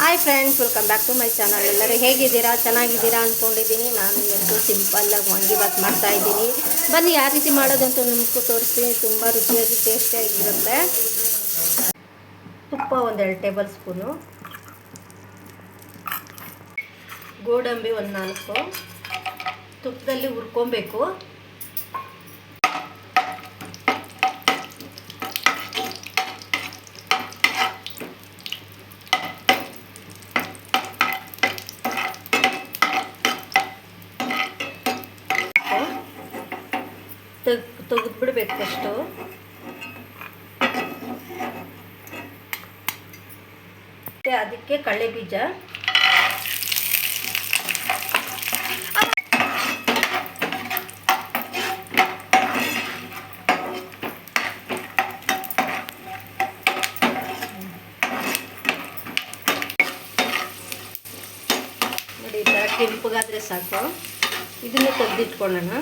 Hi friends welcome back to my channel ಎಲ್ಲರೂ ಹೇಗಿದ್ದೀರಾ? ಚೆನ್ನಾಗಿದ್ದೀರಾ ಅಂದ್ಕೊಂಡಿದ್ದೀನಿ ನಾನು ಇವತ್ತು ಸಿಂಪಲ್ಲಾಗಿ ಮಾಡ್ತಾ ಇದ್ದೀನಿ. ಬನ್ನಿ, ಯಾವ ರೀತಿ ಮಾಡೋದಂತ ನಿಮಗೂ ತೋರಿಸ್ತೀನಿ. ತುಂಬ ರುಚಿಯಾಗಿ ಟೇಸ್ಟಿಯಾಗಿರುತ್ತೆ ತುಪ್ಪ ಒಂದೆರಡು ಟೇಬಲ್ ಸ್ಪೂನು ಗೋಡಂಬಿ ಒಂದು ನಾಲ್ಕು. ತುಪ್ಪದಲ್ಲಿ ಹುರ್ಕೊಬೇಕು. ತೆಗೆದ್ಬಿಡ್ಬೇಕು ಫಸ್ಟು ಮತ್ತು ಅದಕ್ಕೆ ಕಳೆ ಬೀಜ. ನೋಡಿ ಸಾಕು. ಇದನ್ನು ತೆಗೆದಿಟ್ಕೊಳ್ಳೋಣ.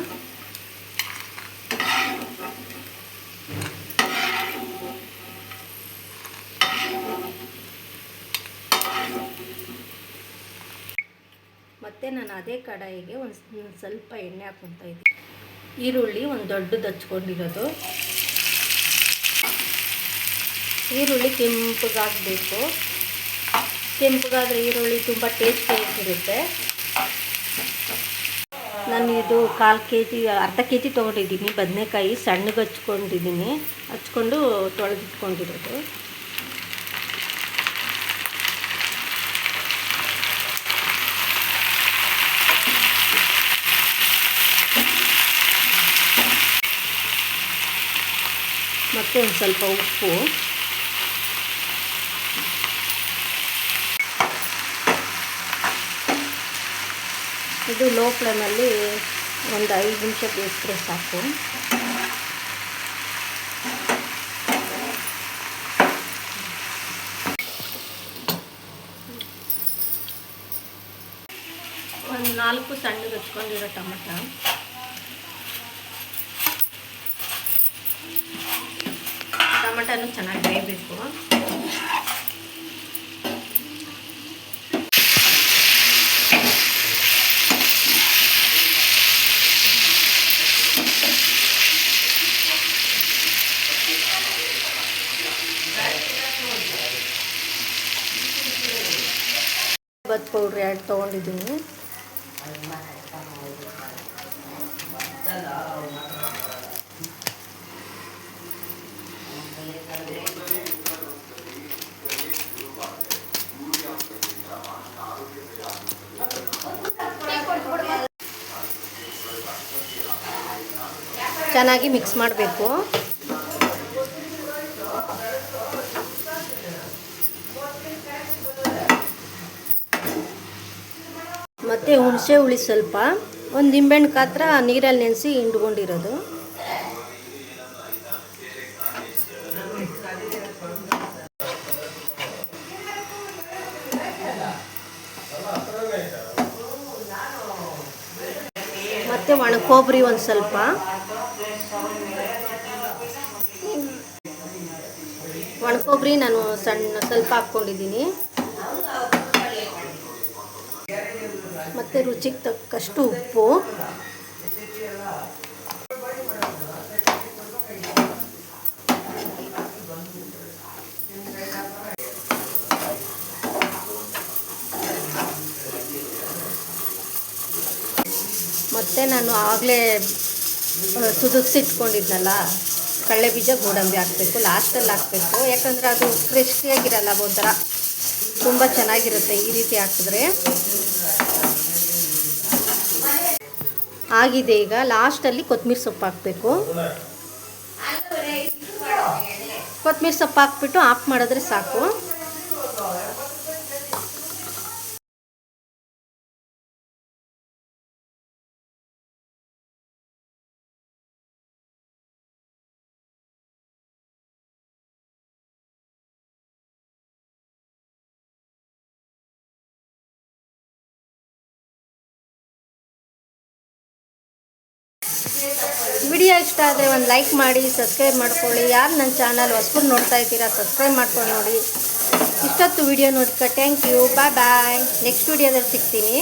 ಮತ್ತು ನಾನು ಅದೇ ಕಡಾಯಿಗೆ ಒಂದು ಸ್ವಲ್ಪ ಎಣ್ಣೆ ಹಾಕ್ಕೊತಾ ಇದ್ದೀನಿ. ಈರುಳ್ಳಿ ಒಂದು ದೊಡ್ಡದು ಹಚ್ಕೊಂಡಿರೋದು. ಈರುಳ್ಳಿ ಕೆಂಪಗಾಗಬೇಕು. ಕೆಂಪಗಾದರೆ ಈರುಳ್ಳಿ ತುಂಬ ಟೇಸ್ಟಿಯಾಗಿರುತ್ತೆ ನಾನು ಇದು ಕಾಲು ಕೆ ಜಿ ಅರ್ಧ ಕೆ ಜಿ ತೊಗೊಂಡಿದ್ದೀನಿ. ಬದನೆಕಾಯಿ ಸಣ್ಣಗೆ ಹಚ್ಕೊಂಡಿದ್ದೀನಿ. ಹಚ್ಕೊಂಡು ತೊಳೆದಿಟ್ಕೊಂಡಿರೋದು. ಮತ್ತು ಒಂದು ಸ್ವಲ್ಪ ಉಪ್ಪು. ಇದು ಲೋ ಫ್ಲೇಮಲ್ಲಿ ಒಂದು ಐದು ನಿಮಿಷ ಬೇಯಿಸಿದ್ರೆ ಸಾಕು. ಒಂದು ನಾಲ್ಕು ಸಣ್ಣಗೆ ಹಚ್ಕೊಂಡಿರೋ ಟೊಮಟ. ಟೊಮಟನು ಚೆನ್ನಾಗಿ ಬೇಯಬೇಕು. ಬತ್ ಪೌಡ್ರ್ ಎರಡು ತೊಗೊಂಡಿದ್ದೀನಿ ಚೆನ್ನಾಗಿ ಮಿಕ್ಸ್ ಮಾಡಬೇಕು. ಮತ್ತು ಹುಣಸೆ ಹುಳಿ ಸ್ವಲ್ಪ. ಒಂದು ನಿಂಬೆಹಣ್ಣು ಕಾತ್ರ ನೀರಲ್ಲಿ ನೆನೆಸಿ ಹಿಂಡ್ಕೊಂಡಿರೋದು. ಮತ್ತು ಒಣ ಕೊಬ್ಬರಿ ಒಂದು ಸ್ವಲ್ಪ. ಒಣ ಕೊಬ್ಬರಿ ನಾನು ಸಣ್ಣ ಸ್ವಲ್ಪ ಹಾಕ್ಕೊಂಡಿದ್ದೀನಿ. ಮತ್ತು ರುಚಿಗೆ ತಕ್ಕಷ್ಟು ಉಪ್ಪು. ಮತ್ತು ನಾನು ಆಗಲೇ ಕುದಿಸಿಟ್ಕೊಂಡಿದ್ನಲ್ಲ ಕಡಲೆ ಬೀಜ ಗೋಡಂಬಿ ಹಾಕಬೇಕು, ಲಾಸ್ಟಲ್ಲಿ ಹಾಕಬೇಕು. ಯಾಕಂದರೆ ಅದು ಕ್ರಿಸ್ಪಿಯಾಗಿರಲ್ಲ ಒಂಥರ. ತುಂಬ ಚೆನ್ನಾಗಿರುತ್ತೆ ಈ ರೀತಿ ಹಾಕಿದ್ರೆ. ಆಗಿದೆ ಈಗ. ಲಾಸ್ಟಲ್ಲಿ ಕೊತ್ತಂಬರಿ ಸೊಪ್ಪು ಹಾಕಬೇಕು. ಕೊತ್ತಂಬರಿ ಸೊಪ್ಪು ಹಾಕ್ಬಿಟ್ಟು ಆಫ್ ಮಾಡಿದ್ರೆ ಸಾಕು. ವಿಡಿಯೋ ಇಷ್ಟ ಆದರೆ ಒಂದು ಲೈಕ್ ಮಾಡಿ, ಸಬ್ಸ್ಕ್ರೈಬ್ ಮಾಡ್ಕೊಳ್ಳಿ. ಯಾರು ನನ್ನ ಚಾನಲ್ ಹೊಸ್ಕೊಂಡು ನೋಡ್ತಾ ಇದ್ದೀರಾ, ಸಬ್ಸ್ಕ್ರೈಬ್ ಮಾಡ್ಕೊಂಡು ನೋಡಿ. ಇಷ್ಟೊತ್ತು ವಿಡಿಯೋ ನೋಡ್ಕ thank you bye bye next ವಿಡಿಯೋದಲ್ಲಿ ಸಿಗ್ತೀನಿ.